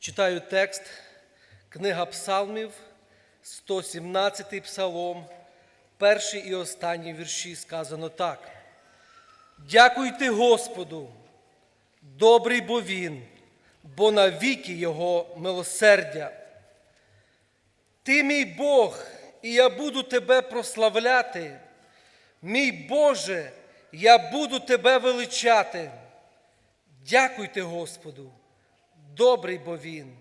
Читаю текст, книга Псалмів, 117 псалом, перший і останній вірші сказано так. Дякуйте Господу, добрий бо Він, бо навіки Його милосердя. Ти мій Бог, і я буду тебе прославляти. Мій Боже, я буду тебе величати. Дякуйте Господу, добрий бо Він,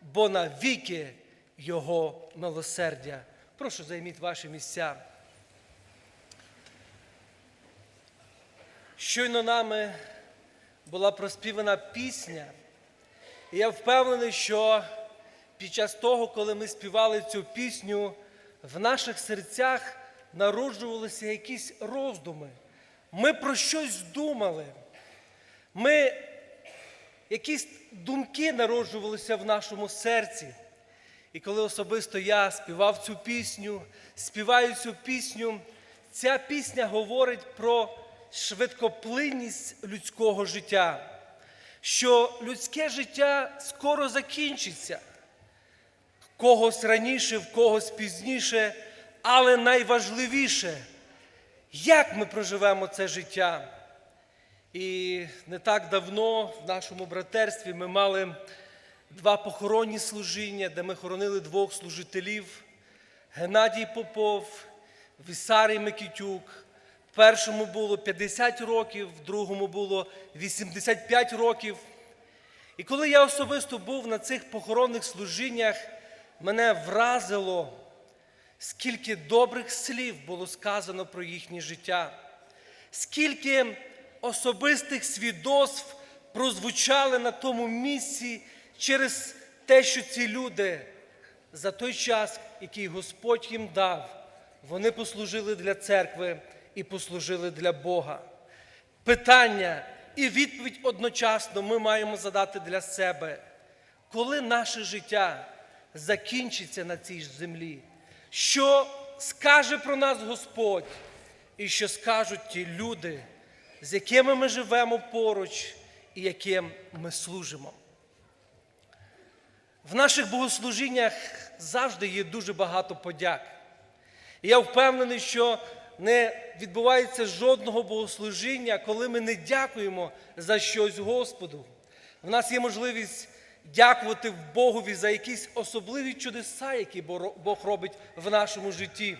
бо навіки Його милосердя. Прошу займіть ваші місця. Щойно нами була проспівана пісня, і я впевнений, що під час того, коли ми співали цю пісню, в наших серцях народжувалися якісь роздуми. Ми про щось думали. Ми якісь думки народжувалися в нашому серці. І коли особисто я співав цю пісню, співаю цю пісню, ця пісня говорить про швидкоплинність людського життя, що людське життя скоро закінчиться, в когось раніше, в когось пізніше, але найважливіше, як ми проживемо це життя. І не так давно в нашому братерстві ми мали два похоронні служіння, де ми хоронили двох служителів Геннадій Попов, Вісарій Микітюк. Першому було 50 років, другому було 85 років. І коли я особисто був на цих похоронних служіннях, мене вразило, скільки добрих слів було сказано про їхнє життя, скільки особистих свідоцтв прозвучали на тому місці через те, що ці люди за той час, який Господь їм дав, вони послужили для церкви і послужили для Бога. Питання і відповідь одночасно ми маємо задати для себе, коли наше життя закінчиться на цій землі, що скаже про нас Господь, і що скажуть ті люди, з якими ми живемо поруч і яким ми служимо. В наших богослужіннях завжди є дуже багато подяк. І я впевнений, що не відбувається жодного богослужіння, коли ми не дякуємо за щось Господу. В нас є можливість дякувати Богові за якісь особливі чудеса, які Бог робить в нашому житті.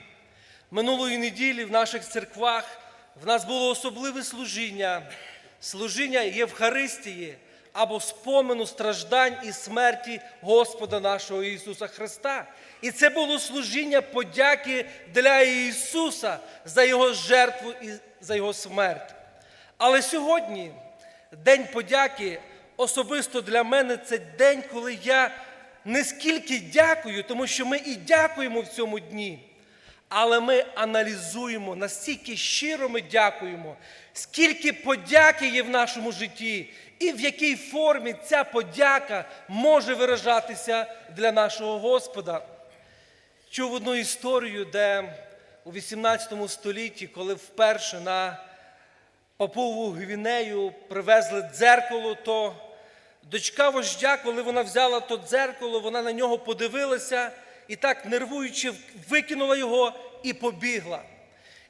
Минулої неділі в наших церквах в нас було особливе служіння, служіння Євхаристії або спомену страждань і смерті Господа нашого Ісуса Христа. І це було служіння подяки для Ісуса за Його жертву і за Його смерть. Але сьогодні День подяки особисто для мене це день, коли я не скільки дякую, тому що ми і дякуємо в цьому дні. Але ми аналізуємо, настільки щиро ми дякуємо, скільки подяки є в нашому житті, і в якій формі ця подяка може виражатися для нашого Господа. Чув одну історію, де у 18 столітті, коли вперше на Папову Гвінею привезли дзеркало, то дочка вождя, коли вона взяла то дзеркало, вона на нього подивилася і так нервуючи викинула його і побігла.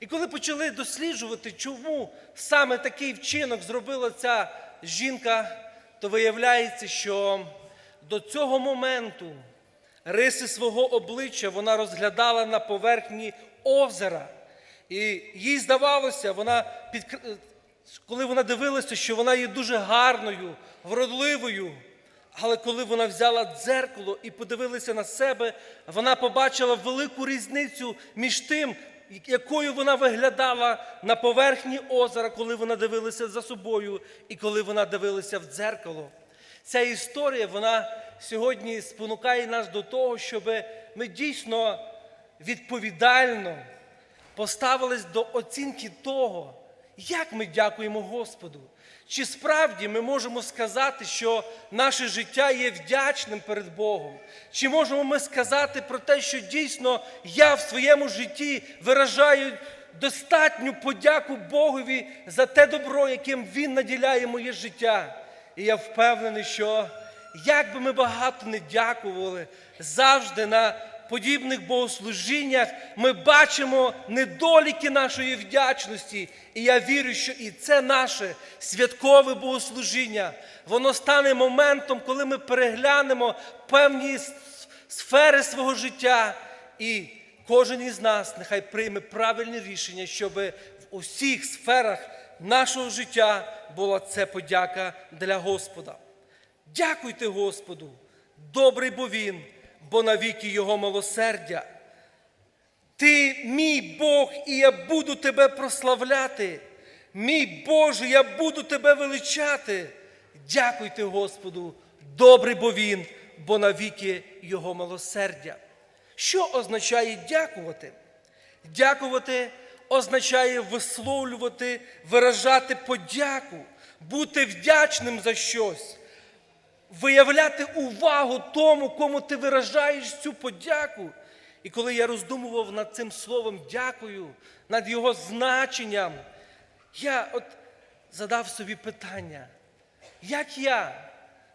І коли почали досліджувати, чому саме такий вчинок зробила ця жінка, то виявляється, що до цього моменту риси свого обличчя вона розглядала на поверхні озера. І їй здавалося, вона під... коли вона дивилася, що вона є дуже гарною, вродливою. Але коли вона взяла дзеркало і подивилася на себе, вона побачила велику різницю між тим, якою вона виглядала на поверхні озера, коли вона дивилася за собою, і коли вона дивилася в дзеркало. Ця історія вона сьогодні спонукає нас до того, щоб ми дійсно відповідально поставились до оцінки того, як ми дякуємо Господу. Чи справді ми можемо сказати, що наше життя є вдячним перед Богом? Чи можемо ми сказати про те, що дійсно я в своєму житті виражаю достатню подяку Богові за те добро, яким Він наділяє моє життя? І я впевнений, що як би ми багато не дякували, завжди на подібних богослужіннях ми бачимо недоліки нашої вдячності. І я вірю, що і це наше святкове богослужіння, воно стане моментом, коли ми переглянемо певні сфери свого життя. І кожен із нас нехай прийме правильне рішення, щоб в усіх сферах нашого життя була це подяка для Господа. Дякуйте Господу, добрий бо Він, бо навіки Його милосердя. Ти мій Бог, і я буду тебе прославляти. Мій Боже, я буду тебе величати. Дякуйте Господу, добрий бо Він, бо навіки Його милосердя. Що означає дякувати? Дякувати означає висловлювати, виражати подяку, бути вдячним за щось, виявляти увагу тому, кому ти виражаєш цю подяку. І коли я роздумував над цим словом дякую, над його значенням, я от задав собі питання, як я,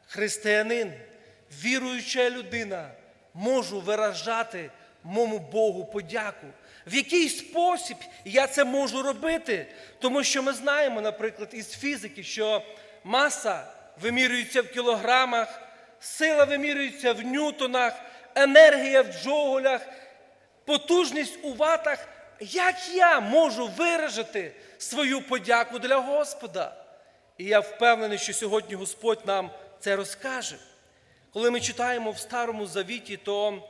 християнин, віруюча людина, можу виражати моєму Богу подяку? В який спосіб я це можу робити? Тому що ми знаємо, наприклад, із фізики, що маса вимірюється в кілограмах, сила вимірюється в ньютонах, енергія в джоулях, потужність у ватах. Як я можу виражити свою подяку для Господа? І я впевнений, що сьогодні Господь нам це розкаже. Коли ми читаємо в Старому Завіті, то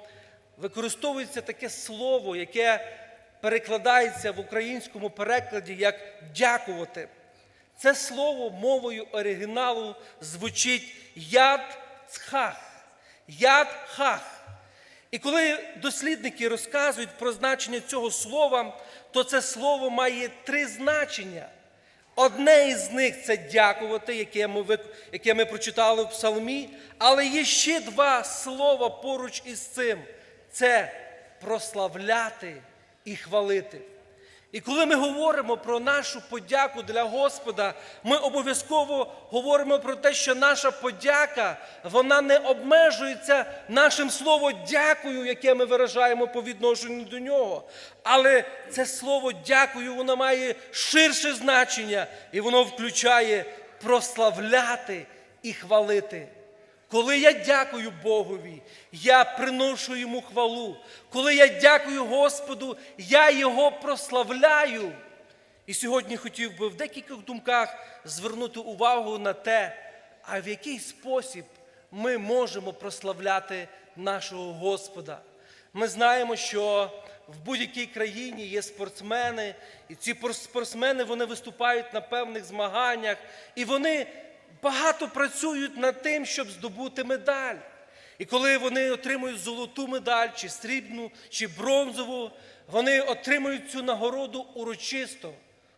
використовується таке слово, яке перекладається в українському перекладі як дякувати. Це слово мовою оригіналу звучить яд цхах. Яд хах. І коли дослідники розказують про значення цього слова, то це слово має три значення. Одне із них це дякувати, яке ми, яке ми прочитали в Псалмі, але є ще два слова поруч із цим: це прославляти і хвалити. І коли ми говоримо про нашу подяку для Господа, ми обов'язково говоримо про те, що наша подяка вона не обмежується нашим словом дякую, яке ми виражаємо по відношенню до нього. Але це слово дякую, воно має ширше значення, і воно включає прославляти і хвалити. Коли я дякую Богові, я приношу йому хвалу. Коли я дякую Господу, я Його прославляю. І сьогодні хотів би в декількох думках звернути увагу на те, а в який спосіб ми можемо прославляти нашого Господа. Ми знаємо, що в будь-якій країні є спортсмени, і ці пор- спортсмени вони виступають на певних змаганнях, і вони багато працюють над тим, щоб здобути медаль. І коли вони отримують золоту медаль, чи срібну, чи бронзову, вони отримують цю нагороду урочисто.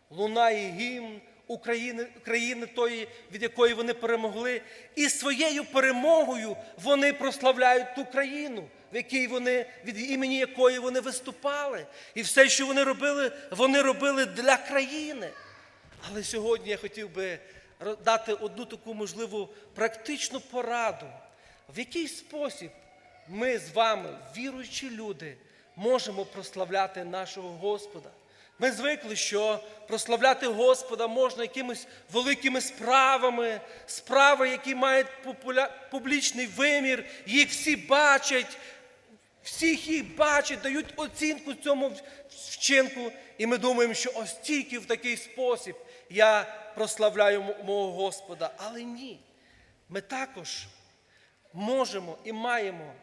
Лунає гімн України, країни тої, від якої вони перемогли. І своєю перемогою вони прославляють ту країну, в якій вони, від імені якої вони виступали. І все, що вони робили, вони робили для країни. Але сьогодні я хотів би дати одну таку можливу практичну пораду, в який спосіб ми з вами, віруючі люди, можемо прославляти нашого Господа. Ми звикли, що прославляти Господа можна якимись великими справами, справи, які мають популя- публічний вимір, їх всі бачать, всіх їх бачать, дають оцінку цьому вчинку, і ми думаємо, що ось тільки в такий спосіб я прославляю мого Господа. Але ні. Ми також можемо і маємо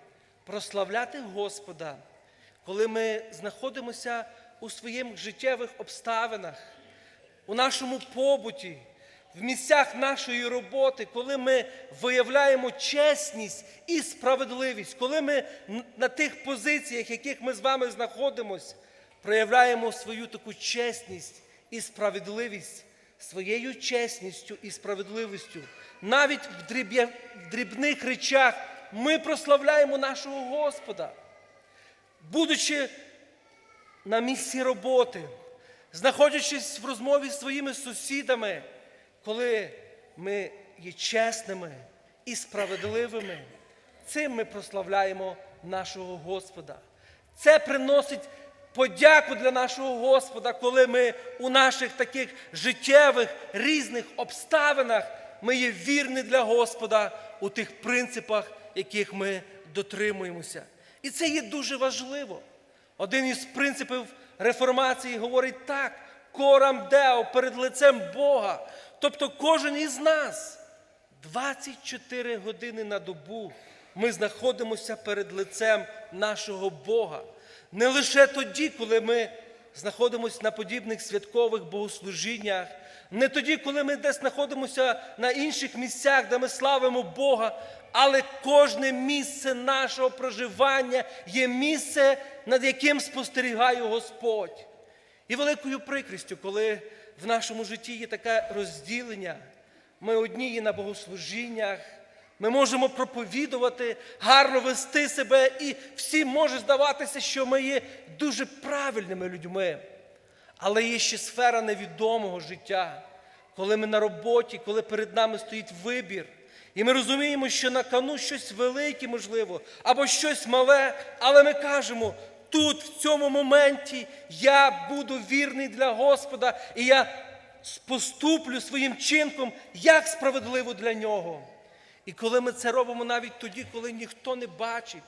прославляти Господа, коли ми знаходимося у своїх життєвих обставинах, у нашому побуті, в місцях нашої роботи, коли ми виявляємо чесність і справедливість, коли ми на тих позиціях, яких ми з вами знаходимося, проявляємо свою таку чесність і справедливість, своєю чесністю і справедливістю, навіть в, дріб'я- в дрібних речах ми прославляємо нашого Господа. Будучи на місці роботи, знаходячись в розмові з своїми сусідами, коли ми є чесними і справедливими. Цим ми прославляємо нашого Господа. Це приносить подяку для нашого Господа, коли ми у наших таких життєвих різних обставинах ми є вірні для Господа у тих принципах, яких ми дотримуємося. І це є дуже важливо. Один із принципів реформації говорить так: корам део перед лицем Бога. Тобто кожен із нас 24 години на добу ми знаходимося перед лицем нашого Бога. Не лише тоді, коли ми знаходимося на подібних святкових богослужіннях, не тоді, коли ми десь знаходимося на інших місцях, де ми славимо Бога, але кожне місце нашого проживання є місце, над яким спостерігає Господь. І великою прикрістю, коли в нашому житті є таке розділення, ми одні є на богослужіннях, ми можемо проповідувати, гарно вести себе, і всім може здаватися, що ми є дуже правильними людьми. Але є ще сфера невідомого життя, коли ми на роботі, коли перед нами стоїть вибір. І ми розуміємо, що на кону щось велике, можливо, або щось мале, але ми кажемо, тут, в цьому моменті, я буду вірний для Господа, і я поступлю своїм чинком як справедливо для нього. І коли ми це робимо навіть тоді, коли ніхто не бачить,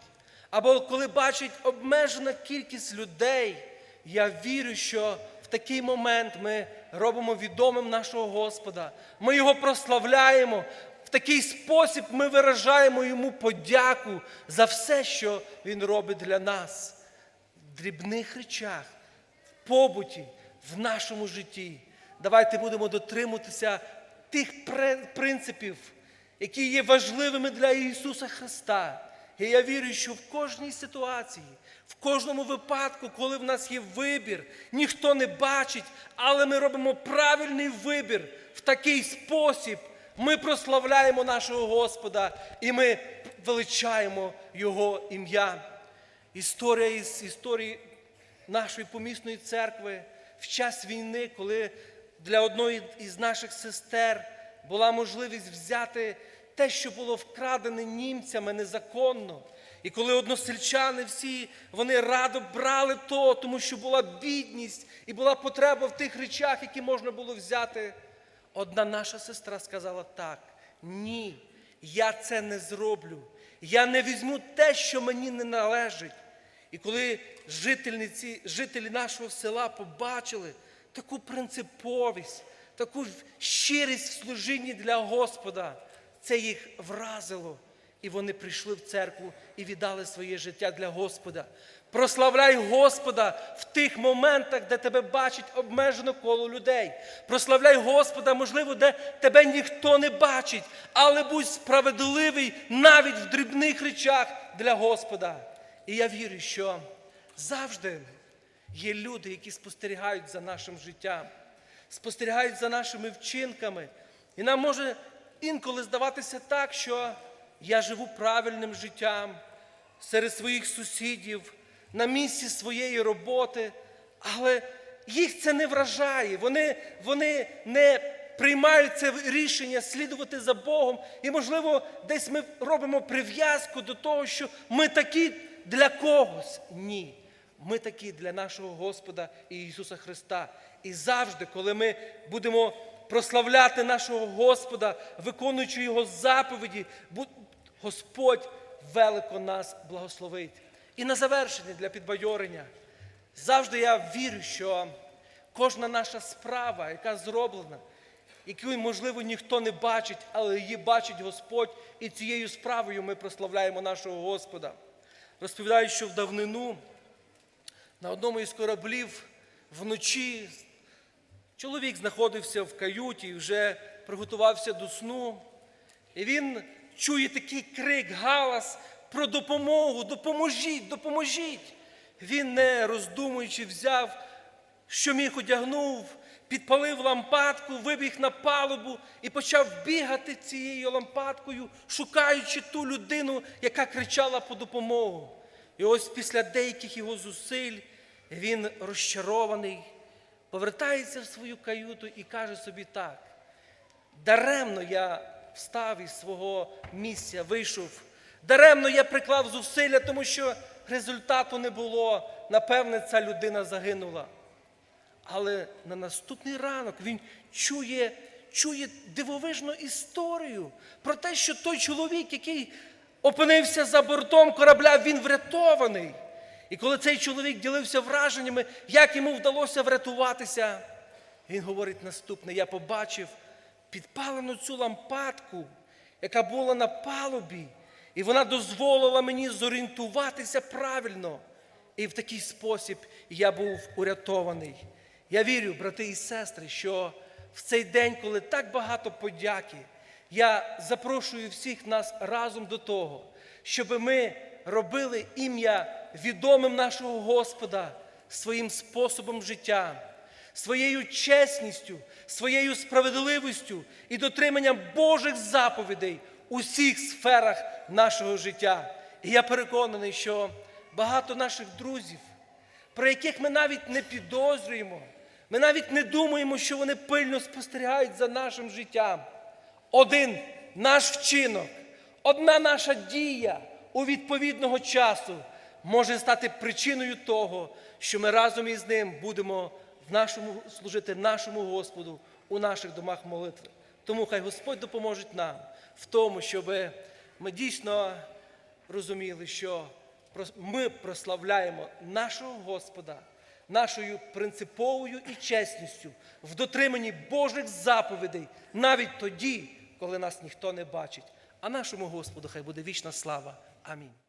або коли бачить обмежена кількість людей, я вірю, що в такий момент ми робимо відомим нашого Господа. Ми його прославляємо. В такий спосіб ми виражаємо йому подяку за все, що він робить для нас в дрібних речах, в побуті, в нашому житті. Давайте будемо дотримуватися тих принципів, які є важливими для Ісуса Христа. І я вірю, що в кожній ситуації, в кожному випадку, коли в нас є вибір, ніхто не бачить, але ми робимо правильний вибір в такий спосіб. Ми прославляємо нашого Господа і ми величаємо Його ім'я. Історія із історії нашої помісної церкви в час війни, коли для одної із наших сестер була можливість взяти те, що було вкрадене німцями незаконно. І коли односельчани всі вони радо брали то, тому що була бідність і була потреба в тих речах, які можна було взяти. Одна наша сестра сказала так: ні, я це не зроблю. Я не візьму те, що мені не належить. І коли жителі нашого села побачили таку принциповість, таку щирість в служінні для Господа, це їх вразило. І вони прийшли в церкву і віддали своє життя для Господа. Прославляй Господа в тих моментах, де тебе бачить обмежено коло людей. Прославляй Господа, можливо, де тебе ніхто не бачить, але будь справедливий навіть в дрібних речах для Господа. І я вірю, що завжди є люди, які спостерігають за нашим життям, спостерігають за нашими вчинками. І нам може інколи здаватися так, що я живу правильним життям серед своїх сусідів, на місці своєї роботи, але їх це не вражає. Вони, вони не приймають це рішення слідувати за Богом. І, можливо, десь ми робимо прив'язку до того, що ми такі для когось. Ні. Ми такі для нашого Господа і Ісуса Христа. І завжди, коли ми будемо прославляти нашого Господа, виконуючи Його заповіді, Господь велико нас благословить. І на завершення для підбадьорення. Завжди я вірю, що кожна наша справа, яка зроблена, яку, можливо, ніхто не бачить, але її бачить Господь, і цією справою ми прославляємо нашого Господа. Розповідають, що в давнину на одному із кораблів вночі чоловік знаходився в каюті і вже приготувався до сну. І він чує такий крик, галас про допомогу, допоможіть, допоможіть. Він, не роздумуючи, взяв, що міг одягнув, підпалив лампадку, вибіг на палубу і почав бігати цією лампадкою, шукаючи ту людину, яка кричала по допомогу. І ось після деяких його зусиль він розчарований, повертається в свою каюту і каже собі так. Даремно я встав із свого місця, вийшов. Даремно я приклав зусилля, тому що результату не було. Напевне, ця людина загинула. Але на наступний ранок він чує, чує дивовижну історію про те, що той чоловік, який опинився за бортом корабля, він врятований. І коли цей чоловік ділився враженнями, як йому вдалося врятуватися, він говорить наступне: я побачив підпалену цю лампадку, яка була на палубі, і вона дозволила мені зорієнтуватися правильно. І в такий спосіб я був урятований. Я вірю, брати і сестри, що в цей день, коли так багато подяки, я запрошую всіх нас разом до того, щоб ми робили ім'я відомим нашого Господа своїм способом життя, своєю чесністю, своєю справедливістю і дотриманням Божих заповідей у всіх сферах нашого життя. І я переконаний, що багато наших друзів, про яких ми навіть не підозрюємо, ми навіть не думаємо, що вони пильно спостерігають за нашим життям. Один наш вчинок, одна наша дія у відповідного часу може стати причиною того, що ми разом із ним будемо в нашому, служити нашому Господу у наших домах молитви. Тому хай Господь допоможе нам в тому, щоб ми дійсно розуміли, що ми прославляємо нашого Господа нашою принциповою і чесністю в дотриманні Божих заповідей навіть тоді, коли нас ніхто не бачить. А нашому Господу хай буде вічна слава. 아멘.